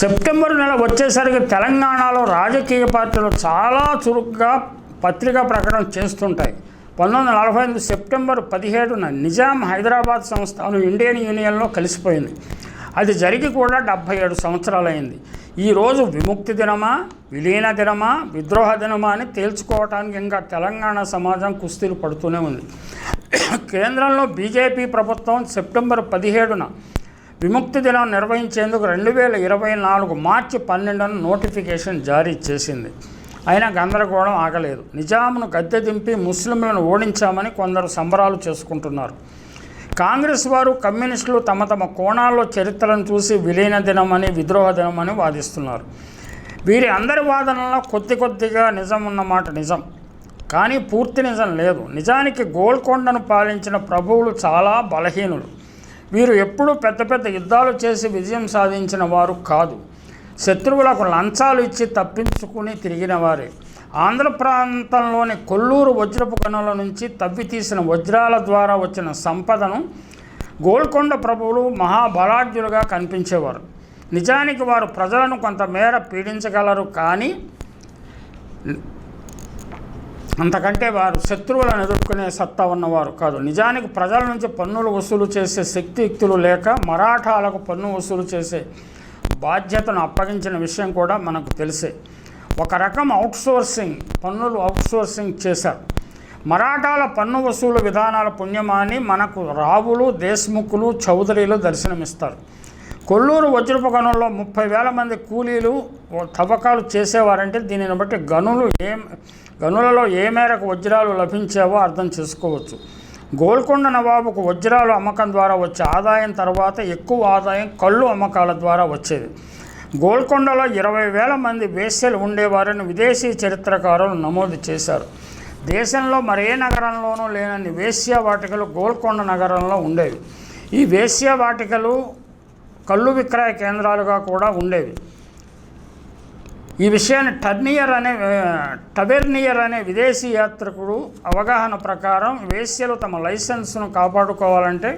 September నెల వచ్చేసరికి తెలంగాణలో రాజకీయ పార్టీలు చాలా చురుగ్గా పత్రికా ప్రకటన చేస్తుంటాయి. పంతొమ్మిది వందల నలభై ఎనిమిది సెప్టెంబర్ పదిహేడున నిజాం హైదరాబాద్ సంస్థానం ఇండియన్ యూనియన్లో కలిసిపోయింది. అది జరిగి కూడా డెబ్భై ఏడు సంవత్సరాలైంది. ఈరోజు విముక్తి దినమా విలీన దినమా విద్రోహ దినమా అని తేల్చుకోవటానికి ఇంకా తెలంగాణ సమాజం కుస్తీలు పడుతూనే ఉంది. కేంద్రంలో బీజేపీ ప్రభుత్వం సెప్టెంబర్ పదిహేడున విముక్తి దినం నిర్వహించేందుకు రెండు వేల ఇరవై నాలుగు మార్చి పన్నెండున నోటిఫికేషన్ జారీ చేసింది. అయినా గందరగోళం ఆగలేదు. నిజాంను గద్దె దింపి ముస్లింలను ఓడించామని కొందరు సంబరాలు చేసుకుంటున్నారు. కాంగ్రెస్ వారు కమ్యూనిస్టులు తమ తమ కోణాల్లో చరిత్రను చూసి విలీన దినమని విద్రోహ దినమని వాదిస్తున్నారు. వీరి అందరి వాదనలో కొద్ది కొద్దిగా నిజం ఉన్నమాట నిజం. కానీ పూర్తి నిజం లేదు. నిజానికి గోల్కొండను పాలించిన ప్రభువులు చాలా బలహీనులు. వీరు ఎప్పుడూ పెద్ద పెద్ద యుద్ధాలు చేసి విజయం సాధించిన వారు కాదు. శత్రువులకు లంచాలు ఇచ్చి తప్పించుకుని తిరిగిన వారే. ఆంధ్ర ప్రాంతంలోని కొల్లూరు వజ్రపు గనుల నుంచి తవ్వి తీసిన వజ్రాల ద్వారా వచ్చిన సంపదను గోల్కొండ ప్రభువులు మహాబలాఢ్యులుగా కనిపించేవారు. నిజానికి వారు ప్రజలను కొంతమేర పీడించగలరు కానీ అంతకంటే వారు శత్రువులను ఎదుర్కొనే సత్తా ఉన్నవారు కాదు. నిజానికి ప్రజల నుంచి పన్నులు వసూలు చేసే శక్తియుక్తులు లేక మరాఠాలకు పన్ను వసూలు చేసే బాధ్యతను అప్పగించిన విషయం కూడా మనకు తెలిసే. ఒక రకం అవుట్సోర్సింగ్ పన్నులు అవుట్సోర్సింగ్ చేశారు. మరాఠాల పన్ను వసూలు విధానాల పుణ్యమాని మనకు రావులు దేశ్ముఖులు చౌదరీలు దర్శనమిస్తారు. కొల్లూరు వజ్రపు గనుల్లో ముప్పై వేల మంది కూలీలు తవ్వకాలు చేసేవారంటే దీనిని బట్టి గనులు ఏం గనులలో ఏ మేరకు వజ్రాలు లభించావో అర్థం చేసుకోవచ్చు. గోల్కొండ నవాబుకు వజ్రాలు అమ్మకం ద్వారా వచ్చే ఆదాయం తర్వాత ఎక్కువ ఆదాయం కళ్ళు అమ్మకాల ద్వారా వచ్చేది. గోల్కొండలో ఇరవై వేల మంది వేశ్యలు ఉండేవారని విదేశీ చరిత్రకారులు నమోదు చేశారు. దేశంలో మరే నగరంలోనూ లేనన్ని వేశ్య వాటికలు గోల్కొండ నగరంలో ఉండేవి. ఈ వేశ్య వాటికలు కళ్ళు విక్రయ కేంద్రాలుగా కూడా ఉండేవి. ఈ విషయాన్ని టర్నియర్ అనే టబెర్నియర్ అనే విదేశీ యాత్రికుడు అవగాహన ప్రకారం వేశ్యలు తమ లైసెన్స్ను కాపాడుకోవాలంటే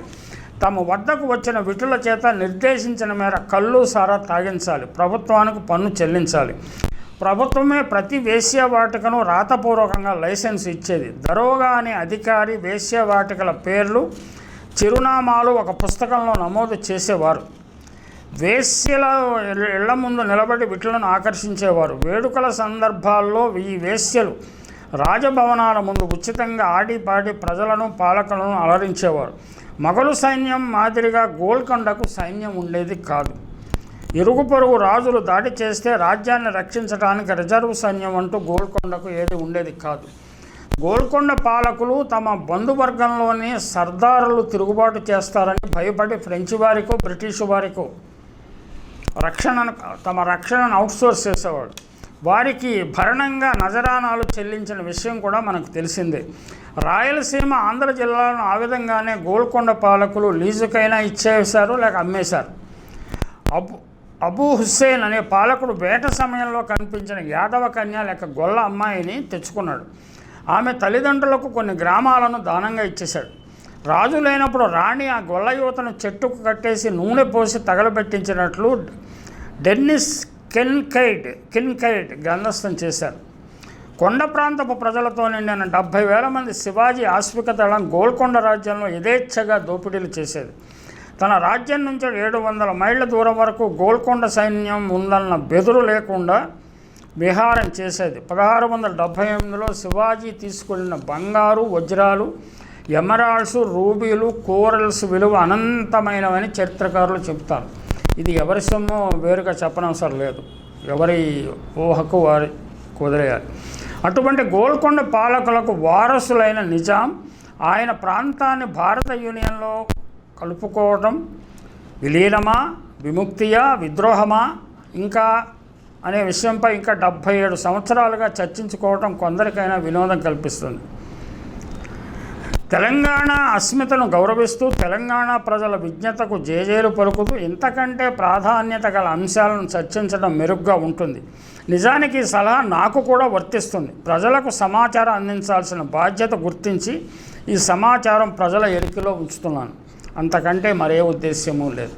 తమ వద్దకు వచ్చిన విటుల చేత నిర్దేశించిన మేర కళ్ళు సారా తాగించాలి ప్రభుత్వానికి పన్ను చెల్లించాలి. ప్రభుత్వమే ప్రతి వేశ్యవాటికను రాతపూర్వకంగా లైసెన్స్ ఇచ్చేది. దరోగా అనే అధికారి వేశ్యవాటికల పేర్లు చిరునామాలు ఒక పుస్తకంలో నమోదు చేసేవారు. వేశ్యల ఇళ్ళ ముందు నిలబడి విట్లను ఆకర్షించేవారు. వేడుకల సందర్భాల్లో ఈ వేశ్యలు రాజభవనాల ముందు ఉచితంగా ఆడిపాడి ప్రజలను పాలకులను అలరించేవారు. మొఘలు సైన్యం మాదిరిగా గోల్కొండకు సైన్యం ఉండేది కాదు. ఇరుగు పొరుగు రాజులు దాడి చేస్తే రాజ్యాన్ని రక్షించడానికి రిజర్వ్ సైన్యం అంటూ గోల్కొండకు ఏది ఉండేది కాదు. గోల్కొండ పాలకులు తమ బంధువర్గంలోని సర్దారులు తిరుగుబాటు చేస్తారని భయపడి ఫ్రెంచి వారికో బ్రిటిష్ వారికో రక్షణను తమ రక్షణను అవుట్సోర్స్ చేసేవాడు. వారికి భరణంగా నజరానాలు చెల్లించిన విషయం కూడా మనకు తెలిసిందే. రాయలసీమ ఆంధ్ర జిల్లాలను ఆ విధంగానే గోల్కొండ పాలకులు లీజుకైనా ఇచ్చేశారు లేక అమ్మేశారు. అబు అబూ హుస్సేన్ అనే పాలకుడు వేట సమయంలో కనిపించిన యాదవ కన్య లేక గొల్ల అమ్మాయిని తెచ్చుకున్నాడు. ఆమె తల్లిదండ్రులకు కొన్ని గ్రామాలను దానంగా ఇచ్చేశాడు. రాజు లేనప్పుడు రాణి ఆ గొల్ల యువతను చెట్టుకు కట్టేసి నూనె పోసి తగలబెట్టించినట్లు డెన్నిస్ కెన్కైడ్ కిన్కైడ్ గ్రంథస్థం చేశారు. కొండ ప్రాంతపు ప్రజలతో నిండిన డెబ్భై వేల మంది శివాజీ ఆశ్విక దళం గోల్కొండ రాజ్యంలో యథేచ్ఛగా దోపిడీలు చేసేది. తన రాజ్యం నుంచి ఏడు వందల మైళ్ళ దూరం వరకు గోల్కొండ సైన్యం ఉందన్న బెదురు లేకుండా విహారం చేసేది. పదహారు వందల డెబ్భై ఎనిమిదిలో శివాజీ తీసుకెళ్ళిన బంగారు వజ్రాలు ఎమరాల్డ్స్ రూబీలు కోరల్స్ విలువ అనంతమైనవని చరిత్రకారులు చెప్తారు ఇది ఎవరి సొమ్ము వేరుగా చెప్పనవసరం లేదు. ఎవరి ఊహకు వారి కుదిరేయాలి. అటువంటి గోల్కొండ పాలకులకు వారసులైన నిజాం ఆయన ప్రాంతాన్ని భారత యూనియన్లో కలుపుకోవడం విలీనమా విముక్తియా విద్రోహమా ఇంకా అనే విషయంపై ఇంకా డెబ్భై ఏడు సంవత్సరాలుగా చర్చించుకోవటం కొందరికైనా వినోదం కల్పిస్తుంది. తెలంగాణ అస్మితను గౌరవిస్తూ తెలంగాణ ప్రజల విజ్ఞతకు జేజేలు పలుకుతూ ఇంతకంటే ప్రాధాన్యత గల అంశాలను చర్చించడం మెరుగ్గా ఉంటుంది. నిజానికి ఈ సలహా నాకు కూడా వర్తిస్తుంది. ప్రజలకు సమాచారం అందించాల్సిన బాధ్యత గుర్తించి ఈ సమాచారం ప్రజల ఎరికలో ఉంచుతున్నాను. అంతకంటే మరే ఉద్దేశ్యమూ లేదు.